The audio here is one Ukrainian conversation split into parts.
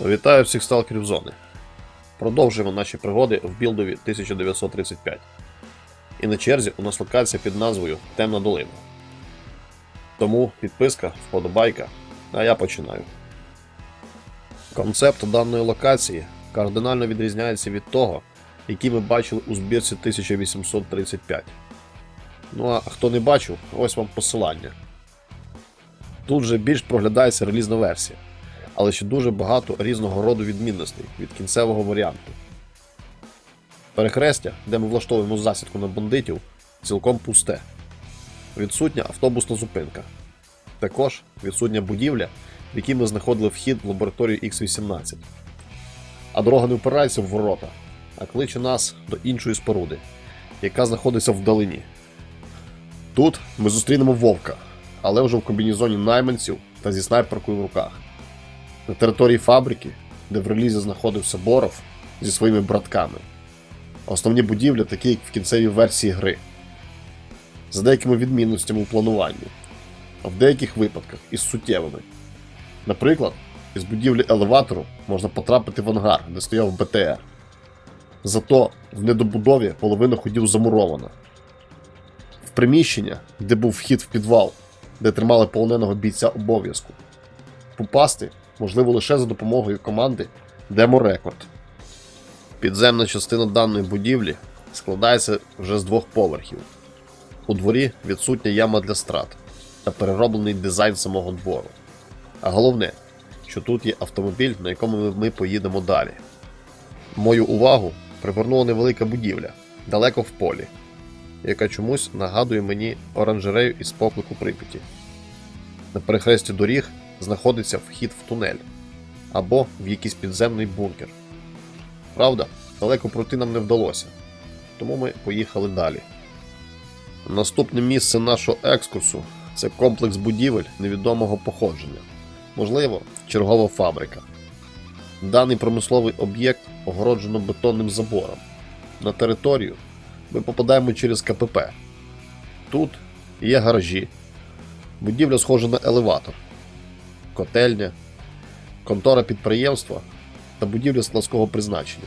Вітаю всіх сталкерів зони. Продовжуємо наші пригоди в білдові 1935. І на черзі у нас локація під назвою Темна долина. Тому підписка, вподобайка, а я починаю. Концепт даної локації кардинально відрізняється від того, який ми бачили у збірці 1835. Ну а хто не бачив, ось вам посилання. Тут же більш проглядається релізна версія але ще дуже багато різного роду відмінностей від кінцевого варіанту. Перехрестя, де ми влаштовуємо засідку на бандитів, цілком пусте. Відсутня автобусна зупинка. Також відсутня будівля, в якій ми знаходили вхід в лабораторію X18. А дорога не впирається в ворота, а кличе нас до іншої споруди, яка знаходиться вдалині. Тут ми зустрінемо вовка, але вже в комбінезоні найманців та зі снайперкою в руках на території фабрики, де в релізі знаходився Боров зі своїми братками. Основні будівлі такі, як в кінцевій версії гри, з деякими відмінностями у плануванні, а в деяких випадках із суттєвими. Наприклад, із будівлі елеватору можна потрапити в ангар, де стояв БТР. Зато в недобудові половина ходів замурована. В приміщення, де був вхід в підвал, де тримали полоненого бійця обов'язку. Попасти можливо лише за допомогою команди Record. Підземна частина даної будівлі складається вже з двох поверхів. У дворі відсутня яма для страт та перероблений дизайн самого двору. А головне, що тут є автомобіль, на якому ми поїдемо далі. Мою увагу привернула невелика будівля далеко в полі, яка чомусь нагадує мені оранжерею із поклику Прип'яті. На перехресті доріг знаходиться вхід в тунель або в якийсь підземний бункер. Правда, далеко пройти нам не вдалося, тому ми поїхали далі. Наступне місце нашого екскурсу це комплекс будівель невідомого походження, можливо, чергова фабрика. Даний промисловий об'єкт огороджено бетонним забором. На територію ми попадаємо через КПП. Тут є гаражі. Будівля схожа на елеватор котельня, контора підприємства та будівля складського призначення.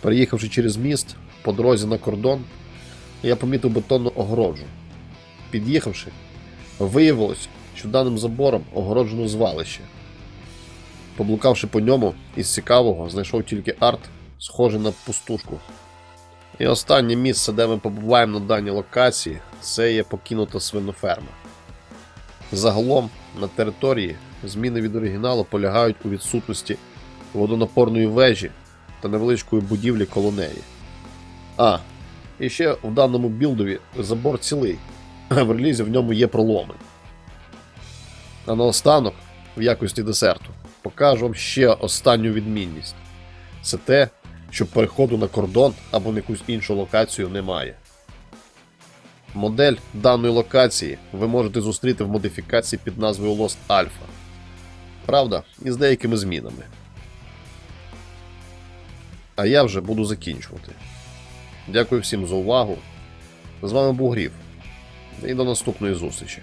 Переїхавши через міст по дорозі на кордон, я помітив бетонну огороджу. Під'їхавши, виявилось, що даним забором огороджено звалище. Поблукавши по ньому, із цікавого знайшов тільки арт, схожий на пустушку. І останнє місце, де ми побуваємо на даній локації, це є покинута свиноферма. Загалом на території зміни від оригіналу полягають у відсутності водонапорної вежі та невеличкої будівлі коло неї. А, і ще в даному білдові забор цілий, а в релізі в ньому є проломи. А наостанок, в якості десерту, покажу вам ще останню відмінність: це те, що переходу на кордон або на якусь іншу локацію немає. Модель даної локації ви можете зустріти в модифікації під назвою Lost Alpha. Правда, із деякими змінами. А я вже буду закінчувати. Дякую всім за увагу. З вами був Грів. І до наступної зустрічі.